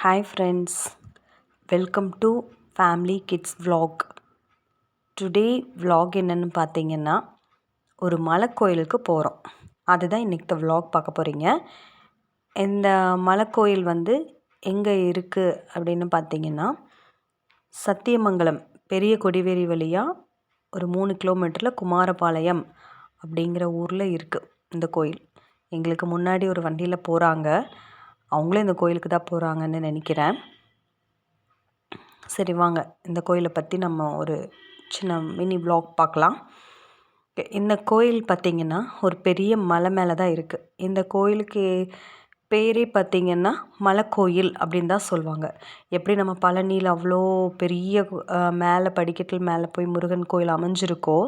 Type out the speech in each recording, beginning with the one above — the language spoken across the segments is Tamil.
Hi friends welcome to family kids vlog today vlog என்னன்னு பார்த்தீங்கன்னா ஒரு மலைக்கோயிலுக்கு போகிறோம் அதுதான் இன்றைக்கி இந்த வ்ளாக் பார்க்க போகிறீங்க இந்த மலைக்கோயில் வந்து எங்கே இருக்குது அப்படின்னு பார்த்தீங்கன்னா சத்தியமங்கலம் பெரிய கொடிவேரி வழியாக ஒரு மூணு கிலோமீட்டரில் குமாரபாளையம் அப்படிங்கிற ஊரில் இருக்குது இந்த கோயில். எங்களுக்கு முன்னாடி ஒரு வண்டியில் போகிறாங்க அவங்களும் இந்த கோயிலுக்கு தான் போகிறாங்கன்னு நினைக்கிறேன். சரி வாங்க. இந்த கோயிலை பற்றி நம்ம ஒரு சின்ன மினி ப்ளாக் பார்க்கலாம். இந்த கோயில் பார்த்திங்கன்னா ஒரு பெரிய மலை மேலே தான் இருக்குது இந்த கோயிலுக்கு பேரே பார்த்திங்கன்னா மலைக்கோயில் அப்படின்னு தான் சொல்லுவாங்க. எப்படி நம்ம பழனியில் அவ்வளோ பெரிய மேலே படிக்கட்டில் மேலே போய் முருகன் கோயில் அமைஞ்சிருக்கோ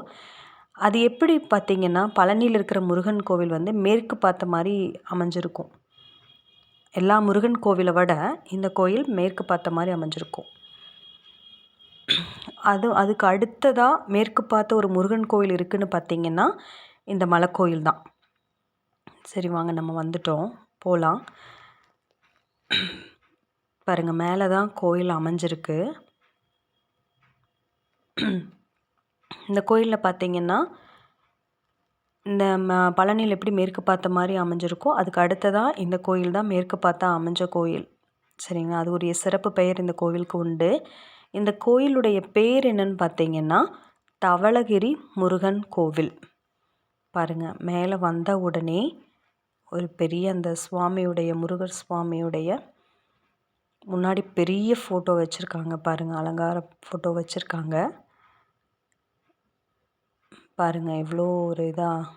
அது எப்படி பார்த்திங்கன்னா பழனியில் இருக்கிற முருகன் கோவில் வந்து மேற்கு பார்த்த மாதிரி அமைஞ்சிருக்கும். எல்லா முருகன் கோவிலை விட இந்த கோயில் மேற்கு பார்த்த மாதிரி அமைஞ்சிருக்கும். அது அதுக்கு அடுத்ததாக மேற்கு பார்த்த ஒரு முருகன் கோயில் இருக்குதுன்னு பார்த்தீங்கன்னா இந்த மலைக்கோயில் தான். சரி வாங்க நம்ம வந்துட்டோம். போகலாம் பாருங்கள் மேலே தான் கோயில் அமைஞ்சிருக்கு. இந்த கோயிலில் பார்த்தீங்கன்னா இந்த ம பழனியில் எப்படி மேற்கு பார்த்த மாதிரி அமைஞ்சிருக்கோ அதுக்கு அடுத்ததாக இந்த கோயில் தான் மேற்கு பார்த்தா அமைஞ்ச கோயில். சரிங்களா? அது ஒரு சிறப்பு பெயர் இந்த கோவிலுக்கு உண்டு. இந்த கோயிலுடைய பேர் என்னன்னு பார்த்தீங்கன்னா தவளகிரி முருகன் கோவில். பாருங்க மேலே வந்த உடனே ஒரு பெரிய அந்த சுவாமியுடைய முருகர் சுவாமியுடைய முன்னாடி பெரிய ஃபோட்டோ வச்சுருக்காங்க பாருங்கள் அலங்கார ஃபோட்டோ வச்சுருக்காங்க. பாருங்கள் எவ்வளோ ஒரு இதாக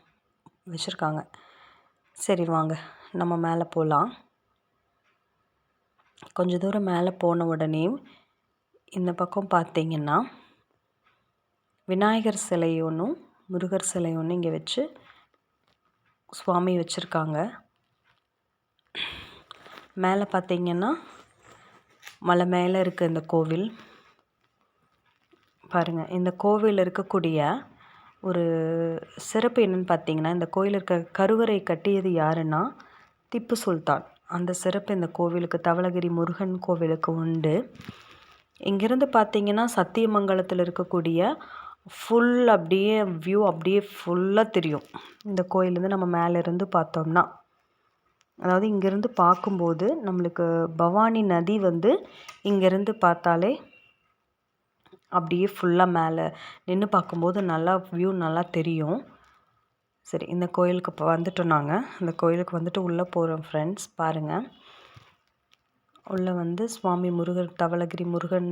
வச்சுருக்காங்க. சரி வாங்க. நம்ம மேலே போகலாம் கொஞ்ச தூரம் மேலே போன உடனே இந்த பக்கம் பார்த்தீங்கன்னா விநாயகர் சிலை ஒன்றும் முருகர் சிலை ஒன்று இங்கே வச்சு சுவாமி வச்சுருக்காங்க. மேலே பார்த்தீங்கன்னா மலை மேலே இருக்க இந்த கோவில். பாருங்கள் இந்த கோவிலில் இருக்கக்கூடிய ஒரு சிறப்பு என்னன்னு பார்த்தீங்கன்னா இந்த கோயில் இருக்க கருவறை கட்டியது யாருன்னா திப்பு சுல்தான். அந்த சிறப்பு இந்த கோவிலுக்கு தவளகிரி முருகன் கோவிலுக்கு உண்டு. இங்கேருந்து பார்த்தீங்கன்னா சத்தியமங்கலத்தில் இருக்கக்கூடிய ஃபுல் அப்படியே வியூ அப்படியே ஃபுல்லாக தெரியும். இந்த கோயிலேருந்து நம்ம மேலே இருந்து பார்த்தோம்னா. அதாவது இங்கேருந்து பார்க்கும்போது நம்மளுக்கு பவானி நதி வந்து இங்கேருந்து பார்த்தாலே அப்படியே ஃபுல்லாக மேலே நின்று பார்க்கும்போது நல்லா வியூ நல்லா தெரியும். சரி இந்த கோயிலுக்கு இப்போ வந்துட்டோம் நாங்கள் இந்த கோயிலுக்கு வந்துட்டு உள்ளே போகிறோம் ஃப்ரெண்ட்ஸ் பாருங்கள் உள்ளே வந்து சுவாமி முருகர் தவளகிரி முருகன்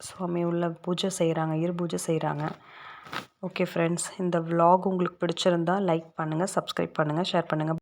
சுவாமி உள்ள பூஜை செய்கிறாங்க இரு பூஜை செய்கிறாங்க ஓகே ஃப்ரெண்ட்ஸ் இந்த விலாக் உங்களுக்கு பிடிச்சிருந்தா லைக் பண்ணுங்கள் சப்ஸ்கிரைப் பண்ணுங்கள் ஷேர் பண்ணுங்கள்